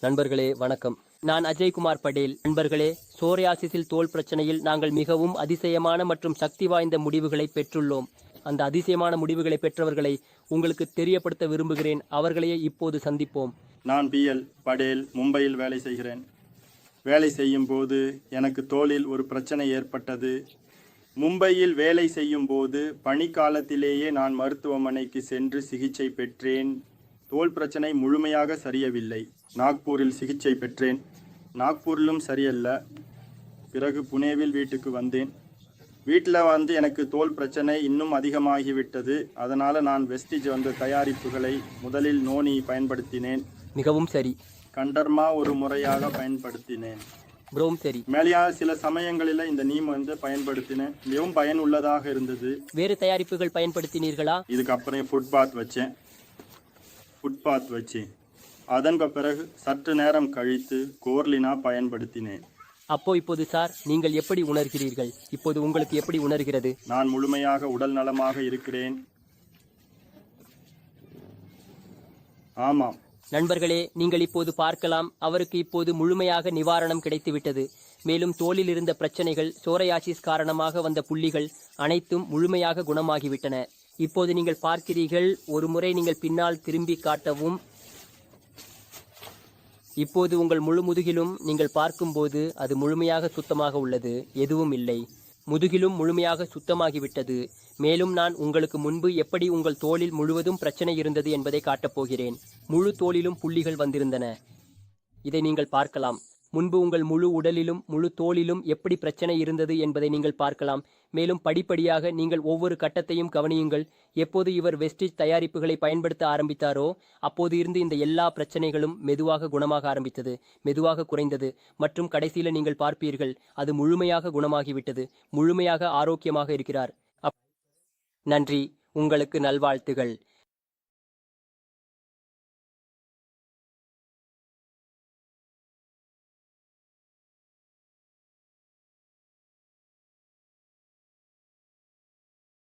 நண்பர்களே வணக்கம். நான் அஜய்குமார் படேல். நண்பர்களே சோரியாசிஸில் தோல் பிரச்சனையில் நாங்கள் மிகவும் அதிசயமான மற்றும் சக்தி வாய்ந்த முடிவுகளை பெற்றுள்ளோம். அந்த அதிசயமான முடிவுகளை பெற்றவர்களை உங்களுக்கு தெரியப்படுத்த விரும்புகிறேன். அவர்களையே இப்போது சந்திப்போம். நான் பிஎல் படேல் மும்பையில் வேலை செய்கிறேன். வேலை செய்யும் போது எனக்கு தோளில் ஒரு பிரச்சனை ஏற்பட்டது. மும்பையில் வேலை செய்யும் போது பணிக்காலத்திலேயே நான் மருத்துவமனைக்கு சென்று சிகிச்சை பெற்றேன். தோல் பிரச்சனை முழுமையாக சரியவில்லை. நாக்பூரில் சிகிச்சை பெற்றேன். நாக்பூரிலும் சரியல்ல. பிறகு புனேவில் வீட்டுக்கு வந்தேன். வீட்டில் வந்து எனக்கு தோல் பிரச்சனை இன்னும் அதிகமாகிவிட்டது. அதனால் நான் வெஸ்டிஜ் வந்த தயாரிப்புகளை முதலில் நோனி பயன்படுத்தினேன். மிகவும் சரி. கண்டர்மா ஒரு முறையாக பயன்படுத்தினேன். ப்ரோவும் சரி. மேலேயா சில சமயங்களில் இந்த நீம் வந்து பயன்படுத்தினேன். மிகவும் பயனுள்ளதாக இருந்தது. வேறு தயாரிப்புகள் பயன்படுத்தினீர்களா? இதுக்கப்புறம் ஃபுட் பாத் வச்சேன். ஃபுட் பாத் வச்சேன் அதற்கு பிறகு சற்று நேரம் கழித்து கோர்லினா பயன்படுத்தினேன். அப்போ இப்போது சார் நீங்கள் எப்படி உணர்கிறீர்கள்? இப்போது உங்களுக்கு எப்படி உணர்கிறது? நான் முழுமையாக உடல் நலமாக இருக்கிறேன். ஆமாம். நண்பர்களே நீங்கள் இப்போது பார்க்கலாம் அவருக்கு இப்போது முழுமையாக நிவாரணம் கிடைத்துவிட்டது. மேலும் தோலில் இருந்த பிரச்சனைகள் சோரையாசிஸ் காரணமாக வந்த புள்ளிகள் அனைத்தும் முழுமையாக குணமாகிவிட்டன. இப்போது நீங்கள் பார்க்கிறீர்கள் ஒரு முறை நீங்கள் பின்னால் திரும்பி காட்டவும் இப்போது உங்கள் முழு முதுகிலும் நீங்கள் பார்க்கும்போது அது முழுமையாக சுத்தமாக உள்ளது எதுவும் இல்லை. முதுகிலும் முழுமையாக சுத்தமாகிவிட்டது. மேலும் நான் உங்களுக்கு முன்பு எப்படி உங்கள் தோளில் முழுவதும் பிரச்சனை இருந்தது என்பதை காட்டப் போகிறேன். முழு தோளிலும் புள்ளிகள் வந்திருந்தன. இதை நீங்கள் பார்க்கலாம். முன்பு உங்கள் முழு உடலிலும் முழு தோளிலும் எப்படி பிரச்சனை இருந்தது என்பதை நீங்கள் பார்க்கலாம். மேலும் படிப்படியாக நீங்கள் ஒவ்வொரு கட்டத்தையும் கவனியுங்கள். எப்போது இவர் வெஸ்டிஜ் தயாரிப்புகளை பயன்படுத்த ஆரம்பித்தாரோ அப்போது இருந்து இந்த எல்லா பிரச்சனைகளும் மெதுவாக குணமாக ஆரம்பித்தது மெதுவாக குறைந்தது. மற்றும் கடைசியில் நீங்கள் பார்ப்பீர்கள் அது முழுமையாக குணமாகிவிட்டது முழுமையாக ஆரோக்கியமாக இருக்கிறார். அப்- நன்றி. உங்களுக்கு நல்வாழ்த்துகள்.